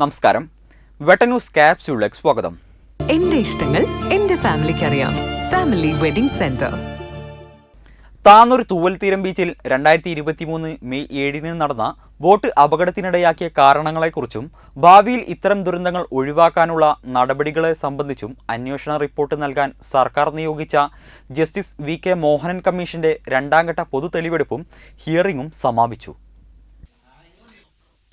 നമസ്കാരം. വെട്ടന്യൂസ് ക്യാപ്സ്യൂളിലേക്ക് സ്വാഗതം. എന്റെ ഇഷ്ടങ്ങൾ എന്റെ ഫാമിലിക്ക് അറിയാം. Family wedding centre. താന്നൂർ തൂവൽ തീരം ബീച്ചിൽ രണ്ടായിരത്തി ഇരുപത്തി മൂന്ന് മെയ് ഏഴിന് നടന്ന ബോട്ട് അപകടത്തിനിടയാക്കിയ കാരണങ്ങളെക്കുറിച്ചും ഭാവിയിൽ ഇത്തരം ദുരന്തങ്ങൾ ഒഴിവാക്കാനുള്ള നടപടികളെ സംബന്ധിച്ചും അന്വേഷണ റിപ്പോർട്ട് നൽകാൻ സർക്കാർ നിയോഗിച്ച ജസ്റ്റിസ് വി കെ മോഹനൻ കമ്മീഷന്റെ രണ്ടാംഘട്ട പൊതു തെളിവെടുപ്പും ഹിയറിംഗും സമാപിച്ചു.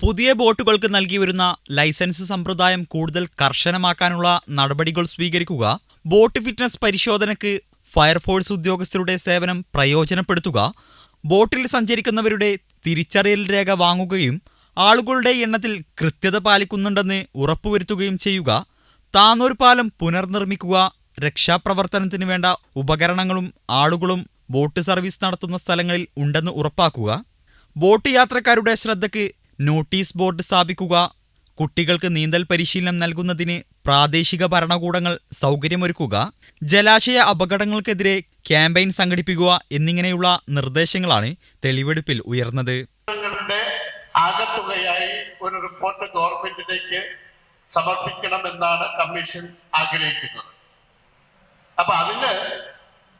പുതിയ ബോട്ടുകൾക്ക് നൽകി വരുന്ന ലൈസൻസ് സമ്പ്രദായം കൂടുതൽ കർശനമാക്കാനുള്ള നടപടികൾ സ്വീകരിക്കുക ബോട്ട് ഫിറ്റ്നസ് പരിശോധനയ്ക്ക് ഫയർഫോഴ്സ് ഉദ്യോഗസ്ഥരുടെ സേവനം പ്രയോജനപ്പെടുത്തുക ബോട്ടിൽ സഞ്ചരിക്കുന്നവരുടെ തിരിച്ചറിയൽ രേഖ വാങ്ങുകയും ആളുകളുടെ എണ്ണത്തിൽ കൃത്യത പാലിക്കുന്നുണ്ടെന്ന് ഉറപ്പുവരുത്തുകയും ചെയ്യുക താന്നൂർ പാലം പുനർനിർമ്മിക്കുക രക്ഷാപ്രവർത്തനത്തിന് വേണ്ട ഉപകരണങ്ങളും ആളുകളും ബോട്ട് സർവീസ് നടത്തുന്ന സ്ഥലങ്ങളിൽ ഉണ്ടെന്ന് ഉറപ്പാക്കുക ബോട്ട് യാത്രക്കാരുടെ ശ്രദ്ധയ്ക്ക് നോട്ടീസ് ബോർഡ് സ്ഥാപിക്കുക കുട്ടികൾക്ക് നീന്തൽ പരിശീലനം നൽകുന്നതിന് പ്രാദേശിക ഭരണകൂടങ്ങൾ സൗകര്യമൊരുക്കുക ജലാശയ അപകടങ്ങൾക്കെതിരെ ക്യാമ്പയിൻ സംഘടിപ്പിക്കുക എന്നിങ്ങനെയുള്ള നിർദ്ദേശങ്ങളാണ് തെളിവെടുപ്പിൽ ഉയർന്നത്. ആകത്തുകയായി ഒരു റിപ്പോർട്ട് ഗവൺമെന്റിലേക്ക് സമർപ്പിക്കണമെന്നാണ് കമ്മീഷൻ ആഗ്രഹിക്കുന്നത്. അപ്പൊ അതിന്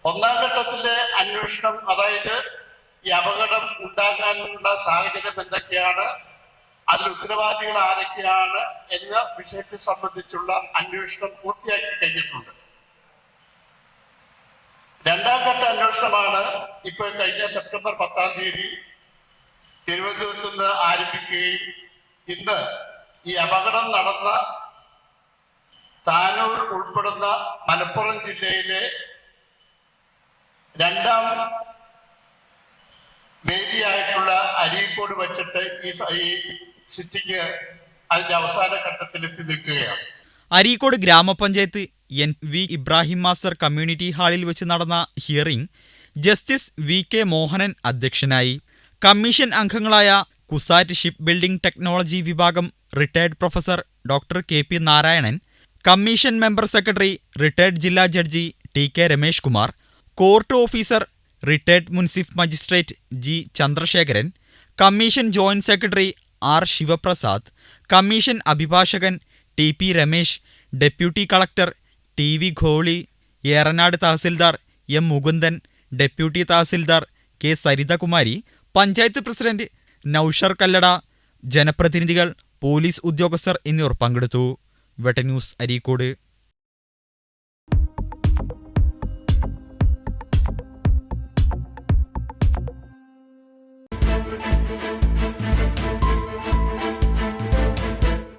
ഒന്നാം ഘട്ടത്തിലെ അന്വേഷണം അതായത് ഈ അപകടം ഉണ്ടാകാനുള്ള സാഹചര്യം എന്തൊക്കെയാണ്? അതിൽ ഉത്തരവാദികൾ ആരൊക്കെയാണ് എന്ന വിഷയത്തെ സംബന്ധിച്ചുള്ള അന്വേഷണം പൂർത്തിയാക്കി കഴിഞ്ഞിട്ടുണ്ട്. രണ്ടാം ഘട്ട അന്വേഷണമാണ് ഇപ്പൊ കഴിഞ്ഞ സെപ്റ്റംബർ പത്താം തീയതി തിരുവനന്തപുരത്ത് നിന്ന് ആരംഭിക്കുകയും ഇന്ന് ഈ അപകടം നടന്ന താനൂർ ഉൾപ്പെടുന്ന മലപ്പുറം ജില്ലയിലെ രണ്ടാം വേദിയായിട്ടുള്ള അരീക്കോട് വച്ചിട്ട് ഈ സിറ്റിക്ക് അതിന്റെ അവസാന ഘട്ടത്തിൽ എത്തി നിൽക്കുകയാണ്. Areekode grama panchayat N V Ibrahim master community ഹാളിൽ വെച്ച് നടന്ന hearing justice V K Mohanan അധ്യക്ഷനായി. കമ്മീഷൻ അംഗങ്ങളായ കുസാറ്റ് ഷിപ്പ് ബിൽഡിംഗ് ടെക്നോളജി വിഭാഗം retired professor doctor K P Narayanan commission member secretary retired ജില്ലാ judge T K Ramesh Kumar court officer retired മുൻസിഫ് magistrate G Chandrasekharan commission joint secretary R Sivaprasad commission അഭിഭാഷകൻ T P Ramesh deputy collector T V Gholi Eranad tahsildar M Mukundan deputy tahsildar K Saritha Kumari panchayat president Noushar Kallada ജനപ്രതിനിധികൾ police ഉദ്യോഗസ്ഥർ എന്നിവർ പങ്കെടുത്തു. വെട്ടന്യൂസ് അരീക്കോട്.